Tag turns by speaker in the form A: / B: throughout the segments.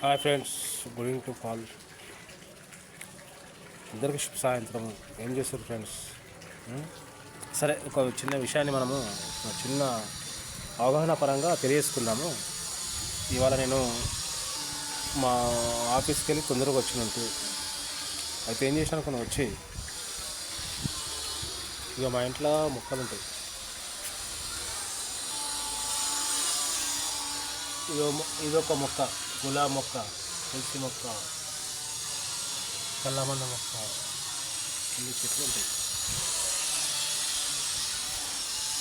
A: Hi friends గుడింగ్ టు ఫాల్ అందరికీ శుభ సాయంత్రం. ఏం చేస్తారు ఫ్రెండ్స్ సరే ఒక చిన్న విషయాన్ని మనము చిన్న అవగాహన పరంగా తెలియజేసుకుందాము. ఇవాళ నేను మా ఆఫీస్కి వెళ్ళి తొందరగా వచ్చినట్టు. అయితే ఏం చేసినాను కొన్ని వచ్చి. ఇక మా ఇంట్లో మొక్కలు ఉంటాయి. ఇదో ఒక ఇదొక మొక్క. గులాబ్ మొక్క తులసి మొక్క కల్లమంద మొక్క ఇన్ని చెట్లు ఉంటాయి.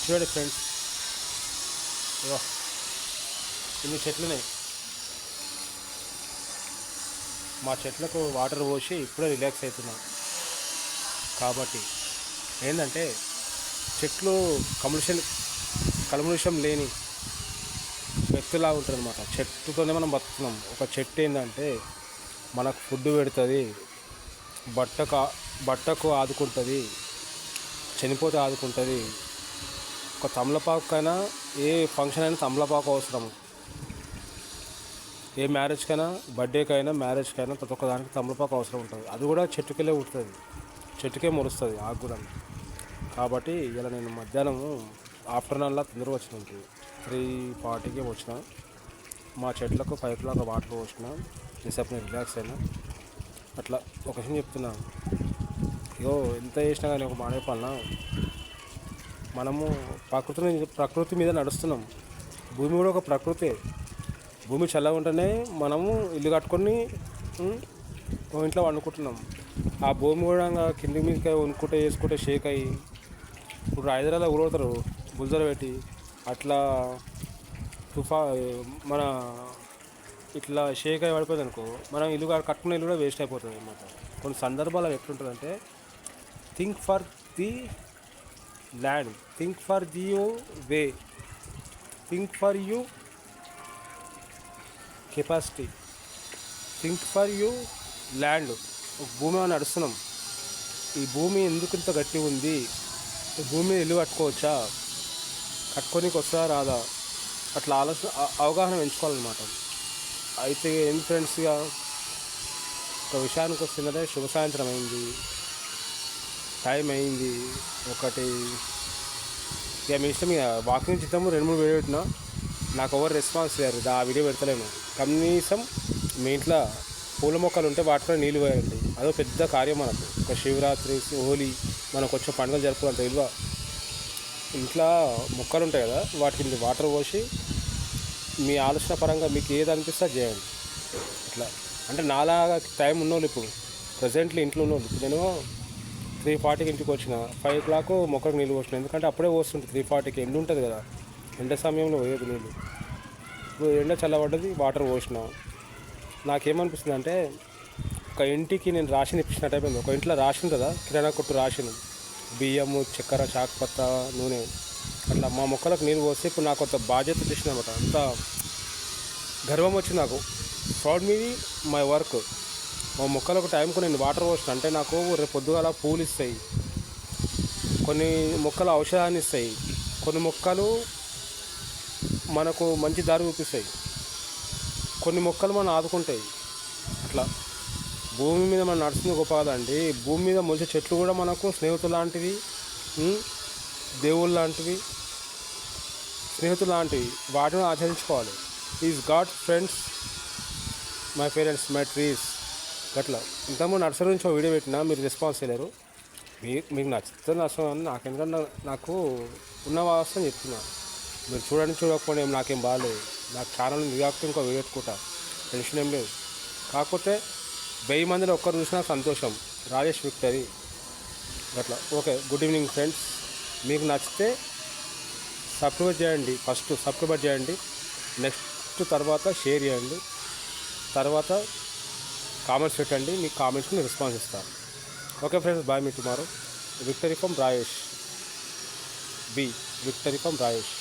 A: చూడండి ఫ్రెండ్స్. ఇగో ఇన్ని చెట్లు ఉన్నాయి మా చెట్లకు వాటర్ పోసి ఇప్పుడే రిలాక్స్ అవుతున్నాం. కాబట్టి ఏంటంటే చెట్లు కమ్యూనిషన్ కల్ముషం లేని వ్యక్తిలా ఉంటుంది అనమాట చెట్టుతోనే మనం బతుకుతున్నాం. ఒక చెట్టు ఏంటంటే మనకు ఫుడ్ పెడుతుంది బట్టకు బట్టకు ఆదుకుంటుంది చనిపోతే ఆదుకుంటుంది. ఒక తమలపాకైనా ఏ ఫంక్షన్ అయినా తమలపాకు అవసరం ఏ మ్యారేజ్కైనా బర్త్డేకైనా మ్యారేజ్కైనా ప్రతి ఒక్క దానికి తమలపాకు అవసరం ఉంటుంది. అది కూడా చెట్టుకెళ్ళే ఉంటుంది చెట్టుకే మురుస్తుంది ఆకు కూడా. కాబట్టి ఇలా నేను మధ్యాహ్నము ఆఫ్టర్నూన్లో తొందరగా వచ్చిన త్రీ ఫార్టీకి వచ్చిన మా చెట్లకు పైపులో క్లాక్ వాటర్ పోసిన నిసేపు నేను రిలాక్స్ అయినా. అట్లా ఒక విషయం చెప్తున్నా. ఇగో ఎంత చేసినా కానీ ఒక మాట చెప్పాలన్నా మనము ప్రకృతిని ప్రకృతి మీద నడుస్తున్నాం. భూమి కూడా ఒక ప్రకృతే. భూమి చల్లగా ఉంటేనే మనము ఇల్లు కట్టుకొని ఇంట్లో వండుకుంటున్నాం. ఆ భూమి కూడా కింది మీదకి వండుకుంటే వేసుకుంటే షేక్ అయ్యి ఇప్పుడు హైదరాబాద్లో ఊరవుతారు బుల్జర్ పెట్టి. అట్లా తుఫా మన ఇట్లా షేక్ అయి పడిపోయింది అనుకో మనం ఇల్లు కట్టుకున్న ఇల్లు కూడా వేస్ట్ అయిపోతుంది అనమాట కొన్ని సందర్భాలు ఎట్లుంటుందంటే think for the land think for the you way think for you capacity think for you land ఒక భూమి అని నడుస్తున్నాం. ఈ భూమి ఎందుకు ఇంత గట్టి ఉంది? భూమి ఇల్లు కట్టుకోవచ్చా? కట్టుకోనికి వస్తా రాదా? అట్లా ఆలోచన అవగాహన పెంచుకోవాలన్నమాట. అయితే ఏం ఫ్రెండ్స్గా ఒక విషయానికి వస్తుందంటే శుభ సాయంత్రం అయింది. టైం అయింది. ఒకటి ఇక మీ ఇష్టం ఇక వాకింగ్ చిత్తము రెండు మూడు వీడియో పెట్టినా. నాకు ఎవరు రెస్పాన్స్ లేరు ఆ వీడియో పెడతలేను. కనీసం మీ ఇంట్లో పూల మొక్కలు ఉంటే వాటిలో నీళ్ళు పోయండి అదో పెద్ద కార్యం మనకు. ఒక శివరాత్రి హోలీ మనకు వచ్చే పండుగలు జరుపుకున్నంత విలువ ఇంట్లో మొక్కలు ఉంటాయి కదా వాటికి వాటర్ పోసి మీ ఆలోచన పరంగా మీకు ఏది అనిపిస్తే చేయండి. ఇట్లా. అంటే నాలాగా టైం ఉన్నోళ్ళు ఇప్పుడు ప్రజెంట్లీ ఇంట్లో ఉన్నోళ్ళు. నేను త్రీ ఫార్టీకి ఇంటికి వచ్చిన ఫైవ్ ఓ క్లాక్ మొక్కకు నీళ్ళు పోసిన. ఎందుకంటే అప్పుడే పోస్తుంది త్రీ ఫార్టీకి ఎండు ఉంటుంది కదా ఎండ సమయంలో పోయేది నీళ్ళు. ఇప్పుడు ఎండ చల్లబడ్డది వాటర్ పోసిన. నాకేమనిపిస్తుంది అంటే ఒక ఇంటికి నేను రాసిన ఇప్పించినట్టు అయిపోయింది ఒక ఇంట్లో రాసింది కదా కిరాణా కొట్టు రాషన్ బియ్యము చక్కెర చాకుపత్త నూనె. అట్లా మా మొక్కలకు నీరు పోస్తే ఇప్పుడు నాకు కొంత బాధ్యత తెచ్చింది అనమాట. అంత గర్వం వచ్చింది నాకు. Proud me my work. మా మొక్కలకు టైంకు నేను వాటర్ పోసిన. అంటే నాకు రేపు పొద్దుగాల పూలు ఇస్తాయి. కొన్ని మొక్కలు ఔషధాన్ని ఇస్తాయి. కొన్ని మొక్కలు మనకు మంచి దారి చూపిస్తాయి. కొన్ని మొక్కలు మనం ఆదుకుంటాయి. అట్లా. భూమి మీద మనం నడుస్తుంది గొప్ప కదండి. భూమి మీద మొలిచే చెట్లు కూడా మనకు స్నేహితులు లాంటివి దేవుళ్ళు లాంటివి. స్నేహితులు లాంటివి. వాటిని ఆచరించుకోవాలి. Is god friends my parents my trees అట్లా ఇంతకుముందు నర్సరీ నుంచి ఒక వీడియో పెట్టినా మీరు రెస్పాన్స్ చేయలేరు. మీ మీకు నచ్చుతుంది నష్టం నాకు ఎందుకంటే నాకు ఉన్న వాస్తవం చెప్తున్నా. మీరు చూడండి చూడకపోతే నాకేం బాగాలేదు నాకు ఛానల్ ఇది కాకపోతే ఇంకో వీడియో పెట్టుకుంటా. టెన్షన్ ఏం లేదు. కాకపోతే వెయ్యి మందిలో ఒక్కరు చూసినా సంతోషం. రాజేష్ విక్టరీ. అట్లా. Okay good evening friends. మీకు నచ్చితే సబ్స్క్రైబ్ చేయండి. ఫస్ట్ సబ్స్క్రైబ్ చేయండి. నెక్స్ట్ తర్వాత షేర్ చేయండి. తర్వాత కామెంట్స్ పెట్టండి. మీ కామెంట్స్ని రెస్పాన్స్ ఇస్తాను. Okay friends bye me tomorrow. Victory from Rajesh B victory from Rajesh